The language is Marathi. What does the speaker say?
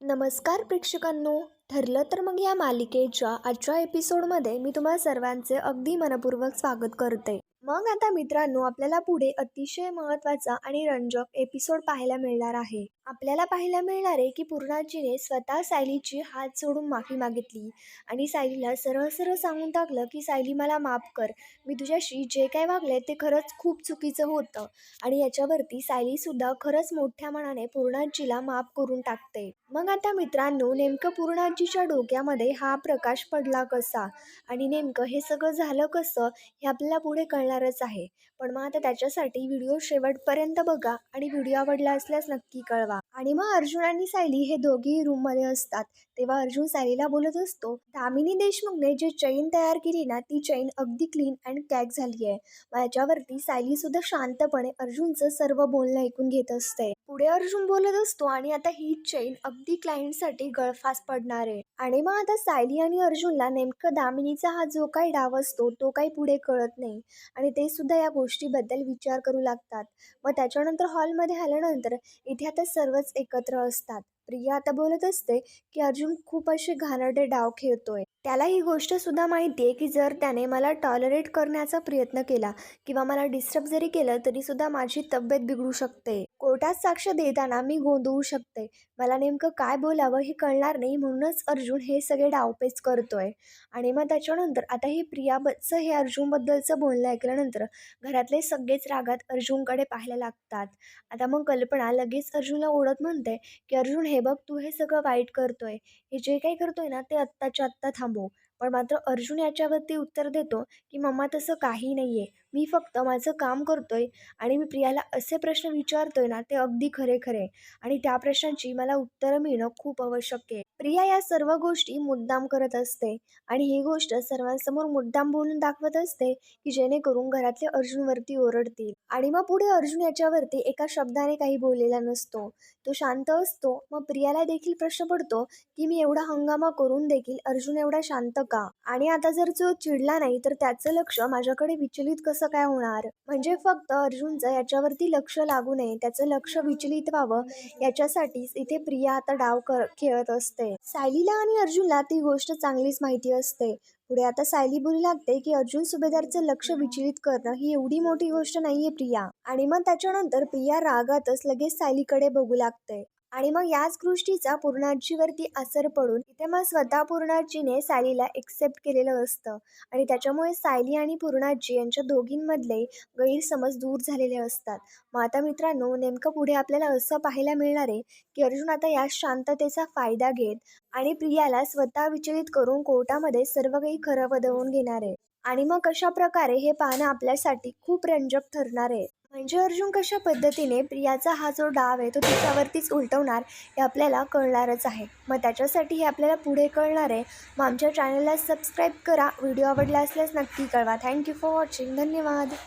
नमस्कार प्रेक्षकांनो. ठरलं तर मग या मालिकेच्या आजच्या एपिसोडमध्ये मी तुम्हा सर्वांचे अगदी मनपूर्वक स्वागत करते. मग आता मित्रांनो आपल्याला पुढे अतिशय महत्त्वाचा आणि रंजक एपिसोड पाहायला मिळणार आहे. आपल्याला पाहायला मिळणार आहे की पूर्णाजीने स्वतः सायलीची हात सोडून माफी मागितली आणि सायलीला सरळ सरळ सांगून टाकलं की सायली मला माफ कर. मी तुझ्याशी जे काय वागले ते खरंच खूप चुकीचं होतं आणि याच्यावरती सायलीसुद्धा खरंच मोठ्या मनाने पूर्णाजीला माफ करून टाकते. मग आता मित्रांनो नेमकं पूर्णाजीच्या डोक्यामध्ये हा प्रकाश पडला कसा आणि नेमकं हे सगळं झालं कसं हे आपल्याला पुढे कळणार कळणारच आहे. पण मग आता त्याच्यासाठी व्हिडिओ शेवटपर्यंत बघा आणि व्हिडिओ आवडला असल्यास नक्की कळवा. आणि मग अर्जुन आणि सायली हे दोघेही रूममध्ये असतात. तेव्हा अर्जुन सायलीला बोलत असतो दामिनी देशमुखने जी चैन तयार केली ना ती चैन अगदी क्लीन अँड कॅक झाली आहे. माझ्यावरती याच्यावरती सायली सुद्धा शांतपणे अर्जुनचं सर्व बोलणं ऐकून घेत असते. पुढे अर्जुन बोलत असतो आणि आता ही चैन अगदी क्लायंटसाठी गळफास पडणार आहे. आणि मग आता सायली आणि अर्जुनला नेमकं दामिनीचा हा जो काही डाव असतो तो काही पुढे कळत नाही. आणि ते सुद्धा या गोष्टीबद्दल विचार करू लागतात. मग त्याच्यानंतर हॉलमध्ये आल्यानंतर इथे आता सर्वच एकत्र असतात. प्रिया आता बोलत असते की अर्जुन खूप असे घाणरडे डाव खेळतोय. त्याला ही गोष्ट सुद्धा माहिती आहे की जर त्याने मला टॉलरेट करण्याचा प्रयत्न केला किंवा मला डिस्टर्ब जरी केलं तरी सुद्धा माझी तब्येत बिघडू शकते. कोर्टात साक्ष देताना मी गोंधळू शकते. मला नेमकं काय बोलावं हे कळणार नाही म्हणूनच अर्जुन हे सगळे डावपेच करतोय. आणि मग त्याच्यानंतर आता हे प्रियाबद्दचं हे अर्जुनबद्दलचं बोलणं ऐकल्यानंतर घरातले सगळेच रागात अर्जुनकडे पाहायला लागतात. आता मग कल्पना लगेच अर्जुनला ओढत म्हणते की अर्जुन हे हे बघ तू हे सगळं वाईट करतोय. हे जे काही करतोय ना ते आत्ताच्या आत्ता थांबव. पण मात्र अर्जुन याच्यावरती उत्तर देतो की मम्मा तसं काही नाही आहे मी फक्त माझं काम करतोय आणि मी प्रियाला असे प्रश्न विचारतोय ना ते अगदी खरे खरे. आणि त्या प्रश्नांची मला उत्तरं मिळणं खूप आवश्यक आहे. प्रिया या सर्व गोष्टी मुद्दाम करत असते आणि ही गोष्ट सर्वांसमोर मुद्दाम बोलून दाखवत असते की जेणेकरून घरातले अर्जुनवरती ओरडतील. आणि मग पुढे अर्जुन याच्यावरती एका शब्दाने काही बोललेला नसतो. तो शांत असतो. मग प्रियाला देखील प्रश्न पडतो की मी एवढा हंगामा करून देखील अर्जुन एवढा शांत का? आणि आता जर जो चिडला नाही तर त्याचं लक्ष माझ्याकडे विचलित कसं काय होणार? म्हणजे फक्त अर्जुनचं याच्यावरती लक्ष लागू नये त्याचं लक्ष विचलित व्हावं याच्यासाठीच इथे प्रिया आता डाव कर खेळत असते. सायलीला आणि अर्जुनला ती गोष्ट चांगलीच माहिती असते. पुढे आता सायली बोलू लागते की अर्जुन सुभेदारचं लक्ष विचलित करणं ही एवढी मोठी गोष्ट नाहीये प्रिया. आणि मग त्याच्यानंतर प्रिया रागातच लगेच सायलीकडे बघू लागते. आणि मग याच गोष्टीचा पूर्णाजीवरती असर पडून इथे मग स्वतः पूर्णाजीने सायलीला एक्सेप्ट केलेलं असतं. आणि त्याच्यामुळे सायली आणि पूर्णाजी यांच्या दोघींमधले गैरसमज दूर झालेले असतात. मग आता मित्रांनो नेमकं पुढे आपल्याला असं पाहायला मिळणार आहे की अर्जुन आता या शांततेचा फायदा घेत आणि प्रियाला स्वतः विचलित करून कोर्टामध्ये सर्व काही खरं बदवून घेणार आहे. आणि मग कशा प्रकारे हे पाहणं आपल्यासाठी खूप रंजक ठरणार आहे. म्हणजे अर्जुन कशा पद्धतीने प्रियाचा हा जो डाव आहे तो तिच्यावरतीच उलटवणार हे आपल्याला कळणारच आहे. मग त्याच्यासाठी हे आपल्याला पुढे कळणार आहे. मग आमच्या चॅनलला सबस्क्राईब करा. व्हिडिओ आवडला असल्यास नक्की कळवा. थँक्यू फॉर वॉचिंग धन्यवाद.